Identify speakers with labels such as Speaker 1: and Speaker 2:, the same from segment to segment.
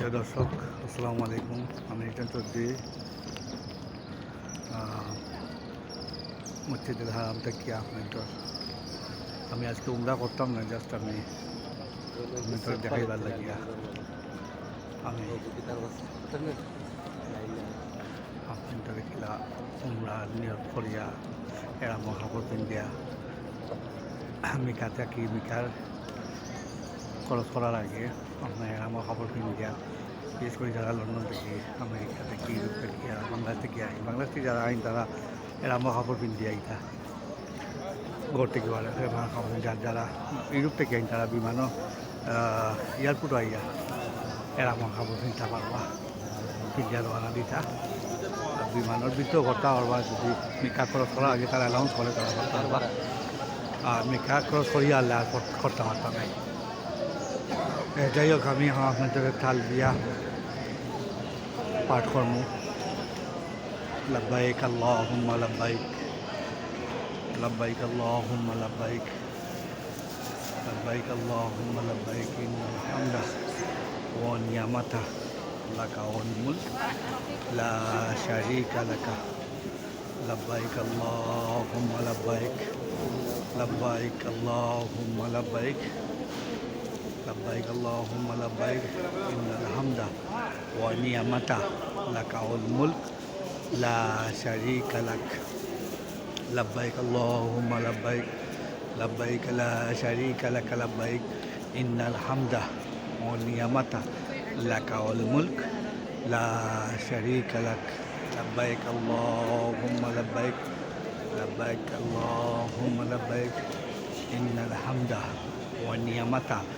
Speaker 1: প্রিয় দর্শক, আসসালামু আলাইকুম। আমি রিটার্ন চৌধুরী। মসজিদুল হারাম থেকে মেন্টর আমি আজকে উমরা করতাম না জাস্ট আমি মেন্টর দেখাইবার লাগিয়া। আমি মেন্টরে খেলা উমরা নিয়ত করিয়া, এরা মহাপর পিন্দিয়া মিকা থাকি মিকার? খরচ করার আগে আপনার আমার খবর পিন্দিয়া বিশেষ করে যারা লন্ডন থেকে, আমেরিকা থেকে, ইউরোপ থেকে বাংলাদেশ থেকে আই বাংলাদেশ থেকে যারা আইন, তারা এরা আমার খবর পিন্দি আইতা। ঘর থেকে আমার খবর যার যারা ইউরোপ থেকে আইন, তারা বিমানও এয়ারপোর্ট আইয়া এরা আমার খবর পিনতে পারবা। পিন্দিয়া রওনা দিতা। বিমানের ভিতরেও করতে পারবা। যদি মিকা খরচ করার আগে তারা অ্যালাউন্স করে তারা করতে পারবা। আর মিকা খরচ করিয়া আল্লাহ আর করতে পারতাম যাই হোক, আমি আপনাদের তাল দিয়া পাঠ কর্ম লব্বাইক আল্লাহুম্মা লব্বাইক লব্বাইক আল্লাহুম্মা লব্বাইক লব্বাইক আল্লাহুম্মা লব্বাইক, ইন্নাল হামদা ওয়া নিয়ামাতা, লাকা ওয়াল মুলক, লা শারীকা লাকা। লব্বাইক আল্লাহুম্মা লব্বাইক লব্বাইক আল্লাহুম্মা লব্বাইক। لبيك اللهم لبيك إن الحمد ونعمة لك والملك لا شريك لك. لبيك اللهم لبيك لبيك لا شريك لك لبيك إن الحمد ونعمة لك والملك لا شريك لك. لبيك اللهم لبيك لبيك اللهم لبيك إن الحمد والنعمة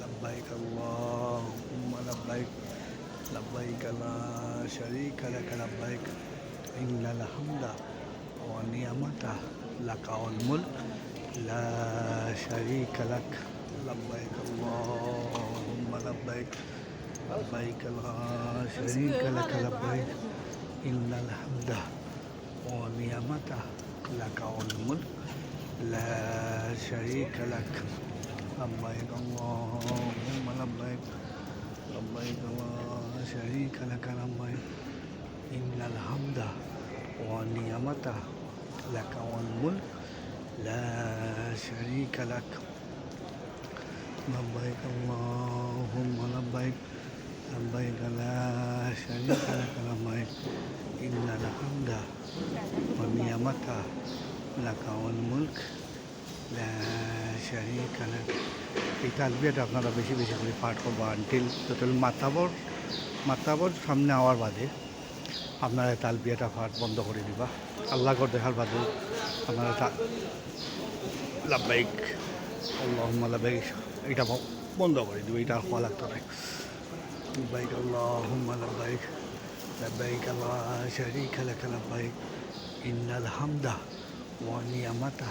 Speaker 1: لبيك اللهم لبيك. لبيك لا شريك لك. لبيك إن الحمد والنعمة لك والملك. لا شريك لك. لبيك اللهم لبيك. لبيك لا شريك لك. لبيك إن الحمد والنعمة لك والملك. لا شريك لك. لبيك اللهم لبيك لبيك لا شريك لك لبيك إن الحمد والنعمة لك والملك لا شريك لك لبيك اللهم لبيك لبيك لا شريك لك لبيك إن الحمد والنعمة لك والملك হ্যাঁ, শারিকানা এই তালবিয়াটা আপনারা বেশি বেশি করে পাঠ করব আনটিল টোটাল মাতাবর মাতাবর সামনে আওয়ার বাদে আপনারা তালবিয়াটা পাঠ বন্ধ করে দিবা। আল্লাহ কর দেখার বাদে আপনারা লাভবাহিক আল্লাহম্মা লাভবাহিক এটা বন্ধ করে দিবে, এটা হওয়া লাগতো না। লাভবাহিক আল্লাহম্মা লাভবাহিক লাভবাহিক আল্লাহ শারিক খেলা খেলা বাইক ইন্নাল হামদা ওয়ানিয়ামাতা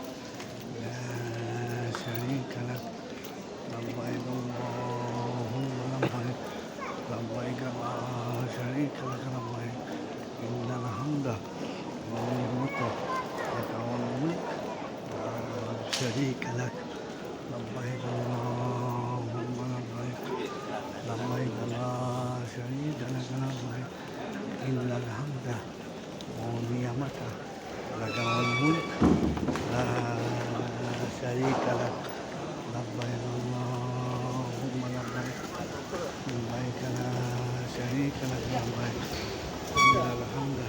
Speaker 1: تعملون لا شريك لك لبيك اللهم لبيك لبيك لا شريك لك لبيك إن الحمد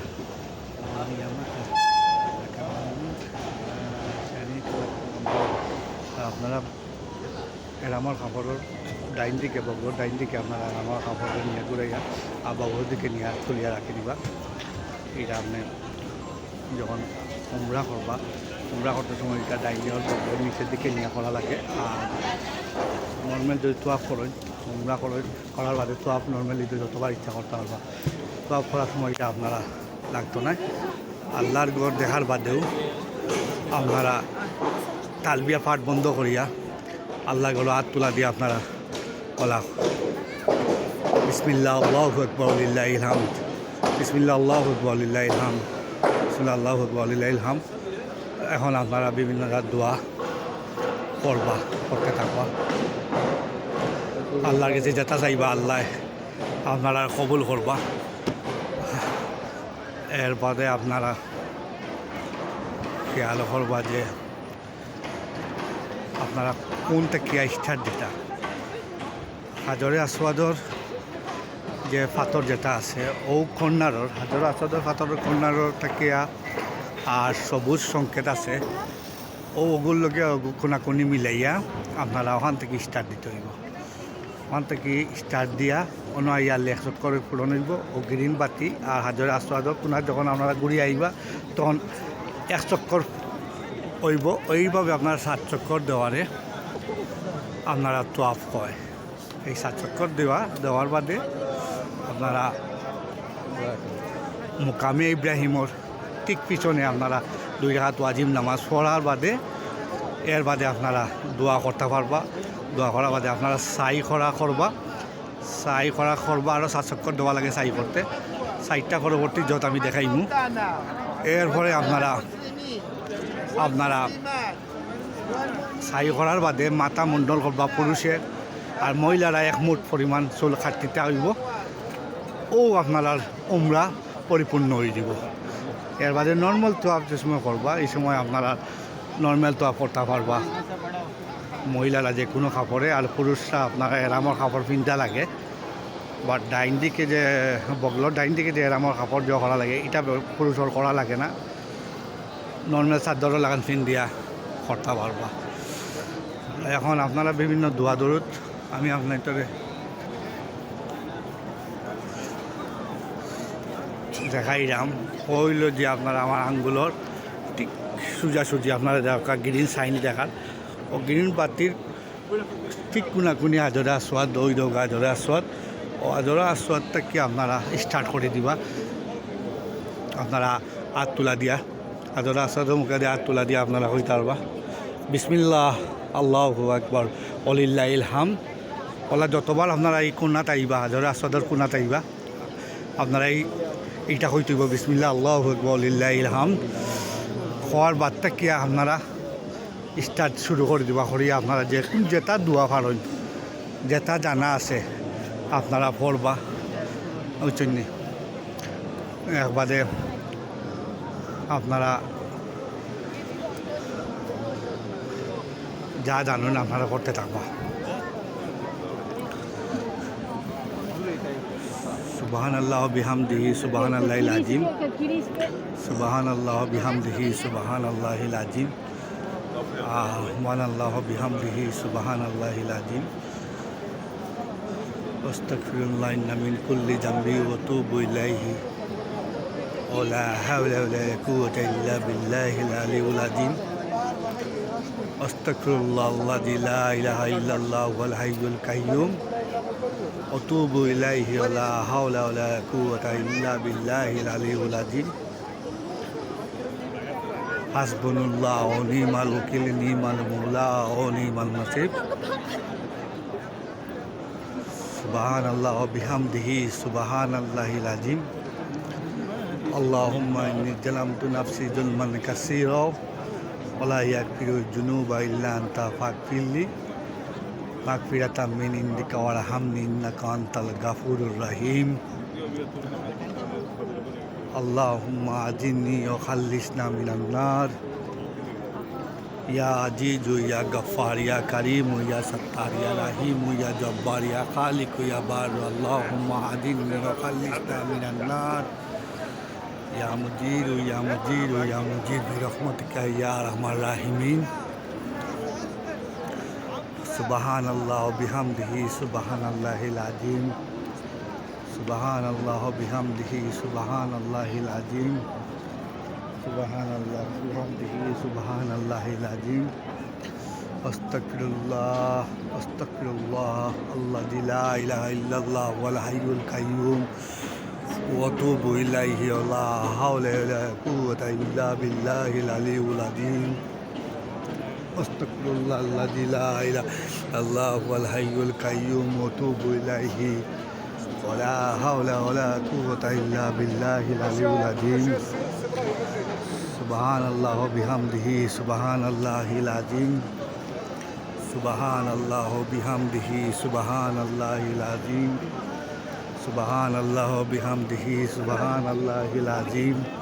Speaker 1: ونعمك لك الملك لا شريك لك আপনারা এটা আমার খাবারের ডাইন দিকে বলব ডাইন দিকে আপনারা আমার খাবারটা নিয়ে ঘুরে গা আর বাবুর দিকে নিয়ে তুলিয়া রাখি দিবা এটা আপনি যখন উমরা করবা উমরা করতে সময় এটা ডাইনিয়র বগর নিচের দিকে নিয়ে করা লাগে। আর নর্মাল যদি তোয়াফ করেন উমরা করেন করার বাদে তোয়াফ নর্মালি যতবার ইচ্ছা করতে পারবা তোয়াফ করার সময় এটা আপনারা লাগতো না আল্লাহর গড় দেখার বাদেও আপনারা তালবিয়া পাঠ বন্ধ করিয়া আল্লাহ গড় হাত তোলা দিয়ে আপনারা কলা। বিসমিল্লা আল্লাহ আকবর আলিল্লাহ ইলহাম বিসমিল্লা আল্লাহ আকবর আলিল্লাহ ইলহাম বিসমিল্লা আল্লাহ ইলহাম এখন আপনারা বিভিন্ন রাত দোয়া করবা করতে থাকবা। আল্লাহর কাছে যেটা চাইবা আল্লাহ আপনারা কবুল করবা। এর বাদে আপনারা খেয়াল করবা যে আপনারা কোনটা কিয়া স্টার্ট দিতা হাজরে আসওয়াদর যে পাথর যেটা আছে ও কন্যারর হাজরে আসওয়াদর পাথরের কন্যারর থাকিয়া আর সবুজ সংকেত আছে, ও ওগুলোকে কোনাকুনি মিলাইয়া আপনারা ওখান থেকে স্টার্ট দিতে হইব। ওখান থেকে স্টার্ট দিয়া অন্য আইয়া লেখ চক্কর পূরণ হইব, ও গ্রিন বাতি আর হাজরে আসওয়াদর কোনা যখন আপনারা ঘুরি আইবা, তখন এক চক্কর হইব ওইভাবে আপনার সাত চক্কর দেওয়ারে আপনারা তোয়াফ কয়। এই সাত চক্কর দেওয়া, দেওয়ার বাদে আপনারা মুকামে ইব্রাহিমর ঠিক পিছনে আপনারা দুই হাত ওয়াজিম নামাজ পড়ার বাদে, এর বাদে আপনারা দোয়া করতে পারবা। দোয়া করার বাদে আপনারা সাই করা করবা। সাই করা করবা আরও সাত চক্কর দেওয়া লাগে সাই করতে। সাইটটা পরবর্তী যত আমি দেখাইমু। এরপরে আপনারা আপনারা সাই করার বাদে মাথা মণ্ডল করবা পুরুষের। আর মহিলারা এক মুঠ পরিমাণ চুল কাটিতে হইব। ও আপনার উমরা পরিপূর্ণ হয়ে যাব। এর বাদে নর্মাল তোয়াপ যে সময় করবা, এই সময় আপনারা নর্মাল তোয়াপ করতে পারবা। মহিলারা যে কোনো কাপড়ে আর পুরুষরা আপনারা এরামর কাপড় পিনতে লাগে। বা ডাইন দিকে যে বগলোর ডাইন দিকে যে এরামর কাপড় দেওয়া করা লাগে, এটা পুরুষের করা লাগে না। নর্মাল চাদরও লাগান ফিন দিয়া করতে পারবা। এখন আপনারা বিভিন্ন দোয়া দরুদ, আমি আপনাদের দেখাইলাম। হইল যে আপনারা আমার আঙ্গুলর ঠিক সোজাসুজি আপনারা দেখা গ্রিন সাইন দেখার ও গ্রিন বাতির ঠিক কোনাকুনি আজরা আসোয়াদ দই দৌগা আজরা আসোয়াদ ও আজরা আসোয়াদটা কি আপনারা স্টার্ট করে দিবা? আপনারা হাত তোলা দিয়া, আজরা আসোয়াদের মুখে দিয়ে হাত তোলা দিয়া আপনারা হইতে পারবা। বিসমিল্লাহ, আল্লাহ আকবর অলিল্লা ইলহাম ওলা যতবার আপনারা এই কোনাত আইবা হাজরে আসাদের কোনাত আইবা, আপনারা এই এইটা হইতে বিসমিল্লা আল্লাহ আকবর অলিল্লা ইলহাম খোয়ার বাদটা কি আপনারা স্টার্ট শুরু করে দিবা করিয়া আপনারা যে যেটা দোয়া পারেন, যেটা জানা আছে, আপনারা পড়বা। ওই জন্যে। একবারে আপনারা যা জানুন, আপনারা করতে থাকবা। সুবাহান আল্লাহ বিহামদিহি সুবাহান আল্লাহ আজিম সুবাহান আল্লাহ বিহামদিহি সুবাহান আল্লাহ আজিম মান আল্লাহ বিহামদিহি সুবাহান আল্লাহ আজিম আস্তাগফিরুল্লাহ ইন্না মিন কুল্লি জামবি ওয়া তুবু ইলাইহি ওয়া হাওলা ওয়া লা কুওয়াতা ইল্লা বিল্লাহিল আলিয়্যিল আযীম أستغفر الله الذي لا إله إلا الله هو الحي القيوم أتوب إليه ولا حول ولا قوة إلا بالله العلي العظيم حسبنا الله ونعم الوكيل نعم المولى ونعم النصير سبحان الله وبحمده سبحان الله العظيم اللهم إني ظلمت نفسي ظلما كثيرا ولا يغفر الذنوب إلا أنت فاغفر لي মাগফিরাতাম মিন ইন্দিকা ওয়ার হামনি ইন্নাকা আনতাল গাফুরুর রাহিম আল্লাহুম্মা আজিনি ও খাল্লিসনা মিনান নার ইয়া আজিজ ইয়া গফার ইয়া করিম ইয়া সত্তার ইয়া রাহিম ইয়া জব্বার ইয়া খালিক ইয়া বার আল্লাহুম্মা আজিনি ও খাল্লিসনা মিনান ইয়া মুজির ইয়া মুজির ইয়া মুজির বিরহমতিকা ইয়া রহমান রাহিমিন سبحان الله وبحمده سبحان الله العظيم. سبحان الله وبحمده سبحان الله العظيم. سبحان الله وبحمده سبحان الله العظيم. أستغفر الله أستغفر الله الله لا إله إلا الله والحي القيوم. وأتوب إليه. ولا حول ولا قوة إلا بالله العلي العظيم. أستغفر الله الذي لا إلا الله هو الحي القيوم وأتوب إليه. ولا حول ولا قوة إلا بالله العلي العظيم. سبحان الله وبحمده سبحان الله العظيم. سبحان الله وبحمده سبحان الله العظيم. سبحان الله وبحمده سبحان الله العظيم.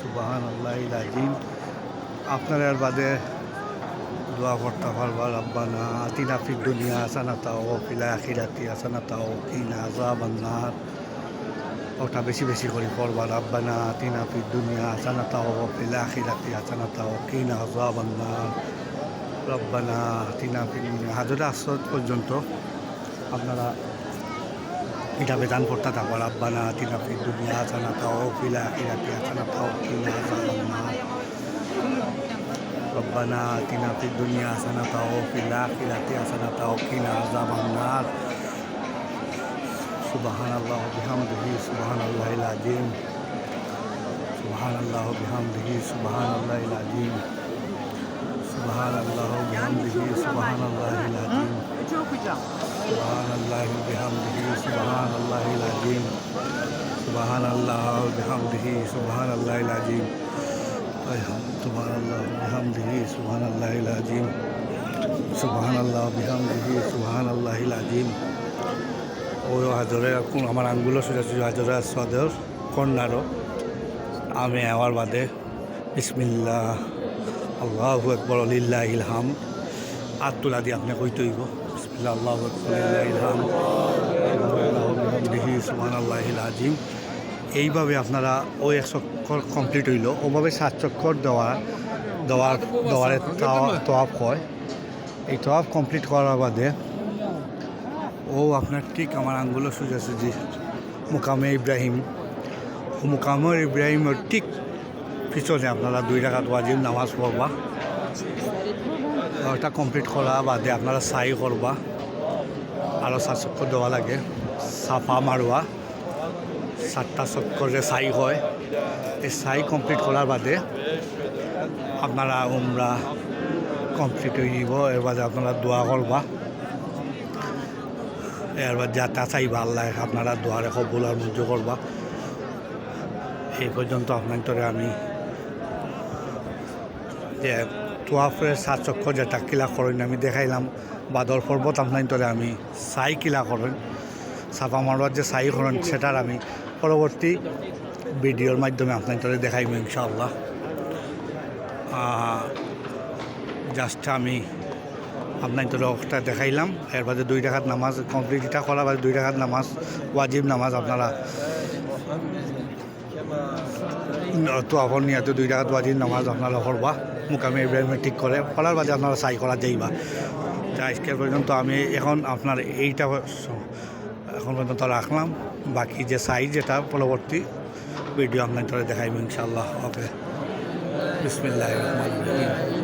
Speaker 1: সুবাহান আল্লাহ আজিম আপনার আর বাদে দোয়া করতে পারবার আব্বানা আতিনা ফির দুনিয়া আসানা তাও ফিলা আখিরাতি আসানা তাও কিনা আজাব আন্নার ওটা বেশি বেশি করে পড়বার আব্বানা আতিনা ফির দুনিয়া আসানা তাও ফিলা আখিরাতি আসানা তাও কিনা আজাব আন্নার রব্বানা আতিনা ফির হাজরা আসর পর্যন্ত আপনারা এটা বেদান করতা থাকো রাব্বানা আতিনা ফি দুনিয়া হাসানা তাও ফিল আখিরাতি হাসানা তাও কিনা হাসানা রব্বানা আতিনা ফি দুনিয়া হাসানা তাও ফিল আখিরাতি হাসানা তাও কিনা আযাবান নার সুবহানাল্লাহ বিহামদিহি সুবহানাল্লাহিল আযীম সুবহানাল্লাহ বিহামদিহি সুবহানাল্লাহিল আযীম সুবহানাল্লাহ বিহামদিহি সুবহানাল্লাহিল আযীম سبحان الله وبحمده سبحان الله العظيم سبحان الله وبحمده سبحان الله العظيم سبحان الله وبحمده سبحان الله العظيم سبحان الله وبحمده سبحان الله العظيم ওই হাজরে কোন আমার আঙ্গুলো সোজাসুজি হাজরে সদর কন্যারও আমি আমার বাদে বিসমিল্লাহ আল্লাহু আকবর আলিল্লাহ ইলহাম আর তোলা দিয়ে আপনি কই তৈব বিসমিল্লাহ আল্লাহ আকবর আলিল্লাহ ইলহাম সুমান আল্লাহ আজিম এইভাবে আপনারা ওই এক চক্কর কমপ্লিট হইল। ওভাবে সাত চক্কর দেওয়া, দেওয়ার, দেওয়ারে তোয়াফ হয়। এই তোয়াফ কমপ্লিট করার বাদে, ও আপনার ঠিক আমার আঙ্গুলো সোজাসুজি মুকামে ইব্রাহিম। ও মুকামের ইব্রাহিমের ঠিক পিছনে আপনারা দুই টাকা ওয়াজিব নামাজ পড়বা। ওটা কমপ্লিট করা বাদে আপনারা চাই করবা। আরও চার চক্কর দেওয়া লাগে। চাফা মারোয়া চারটা চক্করে চাই হয়, এই চাই কমপ্লিট করার বাদে আপনারা উমরা কমপ্লিট হয়ে যাব এর বাদে আপনারা দোয়া করবা এরবার যাতা চাইবা আল্লাহ আপনারা দোয়ারে কবুল আর মঞ্জুর করবা এই পর্যন্ত আপনার আমি যে তোয়াফের সাত চক্কর যেটা কিলা করেন আমি দেখাইলাম। বাদর পর্বত আপনার আমি চাই কিলা করেন চাপা মারোয়ার যে চাই করেন সেটার আমি পরবর্তী ভিডিওর মাধ্যমে আপনার তলে দেখাইব ইনশাআল্লাহ জাস্ট আমি আপনার তলে ওটা দেখাইলাম এর বাদে দুই টাকার নামাজ কমপ্লিট। এটা করার বাদে দুই টাকার নামাজ ওয়াজিব নামাজ আপনারা তো আপন নিয়াতে দুই টাকা ওয়াজিব নামাজ আপনারা করবা মুকামে ইব্রাহিমে ঠিক করে করার বাদে আপনারা চাই করা যাইবা। তা আজকের পর্যন্ত আমি এখন আপনার এইটা এখন পর্যন্ত রাখলাম। বাকি যে সাইজ যেটা পরবর্তী ভিডিও আপনার দেখাইব ইনশাল্লাহ ওকে। বিসমিল্লাহ রহমান রহিম।